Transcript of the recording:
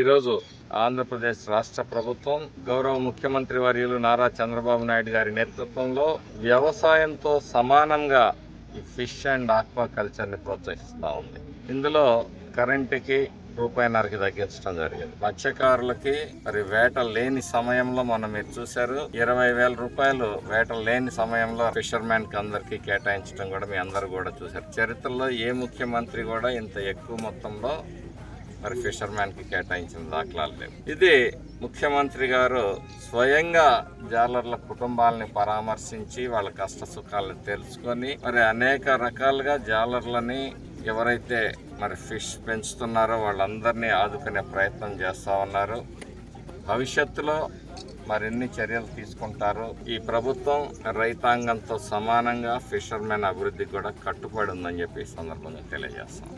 ఈరోజు ఆంధ్రప్రదేశ్ రాష్ట్ర ప్రభుత్వం గౌరవ ముఖ్యమంత్రి వర్యులు నారా చంద్రబాబు నాయుడు గారి నేతృత్వంలో వ్యవసాయంతో సమానంగా ఈ ఫిష్ అండ్ ఆక్వా కల్చర్ని ప్రోత్సహిస్తూ ఉంది. ఇందులో కరెంటుకి రూపాయిన్నరకి తగ్గించడం జరిగింది. మత్స్యకారులకి మరి వేట లేని సమయంలో మనం మీరు చూశారు ఇరవై వేల రూపాయలు వేట లేని సమయంలో ఫిషర్మెన్కి కి అందరికి కేటాయించడం కూడా మీ అందరు కూడా చూశారు. చరిత్రలో ఏ ముఖ్యమంత్రి కూడా ఇంత ఎక్కువ మొత్తంలో మరి ఫిషర్మ్యాన్కి కేటాయించిన దాఖలాలు లేవు. ఇది ముఖ్యమంత్రి గారు స్వయంగా జాలర్ల కుటుంబాలని పరామర్శించి వాళ్ళ కష్ట సుఖాలను తెలుసుకొని మరి అనేక రకాలుగా జాలర్లని ఎవరైతే మరి ఫిష్ పెంచుతున్నారో వాళ్ళందరినీ ఆదుకునే ప్రయత్నం చేస్తూ ఉన్నారు. భవిష్యత్తులో మరిన్ని చర్యలు తీసుకుంటారు ఈ ప్రభుత్వం రైతాంగంతో సమానంగా ఫిషర్మెన్ అభివృద్ధికి కూడా కట్టుబడి ఉందని చెప్పి ఈ సందర్భంగా తెలియజేస్తాం.